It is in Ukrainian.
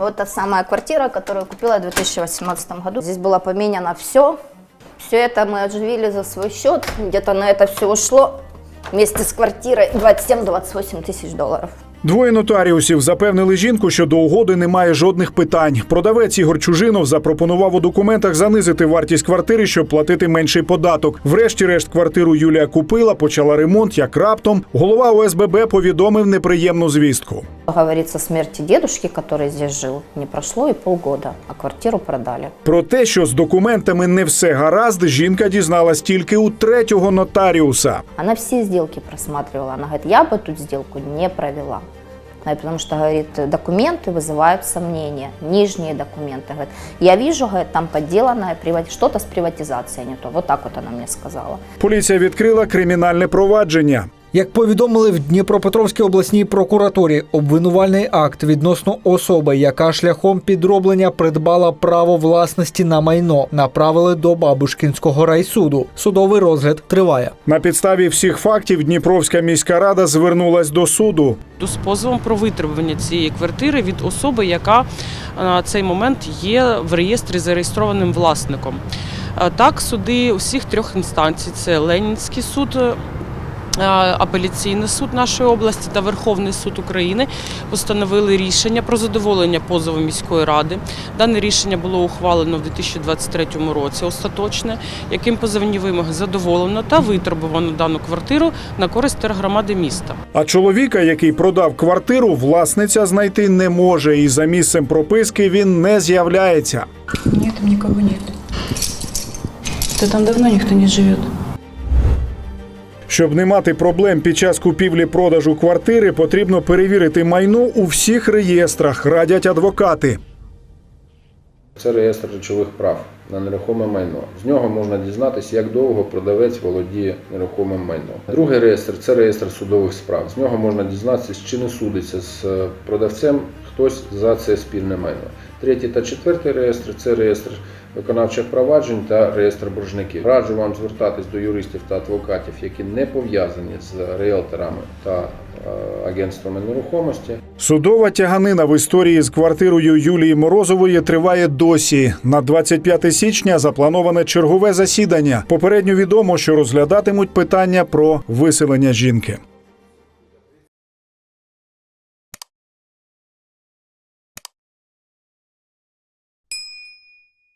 Вот та самая квартира, которую купила в 2018 году. Здесь было поменяно все. Все это мы оживили за свой счет. Где-то на это все ушло вместе с квартирой 27-28 тысяч долларов. Двоє нотаріусів запевнили жінку, що до угоди немає жодних питань. Продавець Ігор Чужинов запропонував у документах занизити вартість квартири, щоб платити менший податок. Врешті-решт квартиру Юлія купила, почала ремонт. Як раптом голова ОСББ повідомив неприємну звістку. Говорится, смерти дедушки, который здесь жил, не прошло и полгода, а квартиру продали. Про те, що з документами не все гаразд, жінка дізналась тільки у третього нотаріуса. Она все сделки просматривала. Она говорит, я бы тут сделку не провела. А, Потому что, говорит, документы вызывают сомнения, нижние документы. Говорит, я вижу, говорит, там подделанное, приват- что-то с приватизацией не то. Вот так вот она мне сказала. Поліція відкрила кримінальне провадження. Як повідомили в Дніпропетровській обласній прокуратурі, обвинувальний акт відносно особи, яка шляхом підроблення придбала право власності на майно, направили до Бабушкінського райсуду. Судовий розгляд триває. На підставі всіх фактів Дніпровська міська рада звернулась до суду. з позовом про витребування цієї квартири від особи, яка на цей момент є в реєстрі зареєстрованим власником. Е, Так, суди усіх трьох інстанцій: це Ленінський суд. Е, Апеляційний суд нашої області та Верховний суд України постановили рішення про задоволення позову міської ради. Дане рішення було ухвалено в 2023 році остаточне, яким позовні вимоги задоволено та витребувано дану квартиру на користь тергромади міста. А чоловіка, який продав квартиру, власниця знайти не може, і за місцем прописки він не з'являється. Нет, там никого нет. Да там давно никто не живет. Щоб не мати проблем під час купівлі-продажу квартири, потрібно перевірити майно у всіх реєстрах, радять адвокати. Це реєстр речових прав на нерухоме майно. З нього можна дізнатися, як довго продавець володіє нерухомим майном. Другий реєстр це реєстр судових справ. З нього можна дізнатися, чи не судиться з е, продавцем хтось за це спільне майно. Третій та четвертий реєстр це реєстр виконавчих проваджень та реєстр боржників. Раджу вам звертатись до юристів та адвокатів, які не пов'язані з реалторами та е, агентствами нерухомості. Судова тяганина в історії з квартирою Юлії Морозової триває досі. На 25 січня заплановане чергове засідання. Попередньо відомо, що розглядатимуть питання про виселення жінки.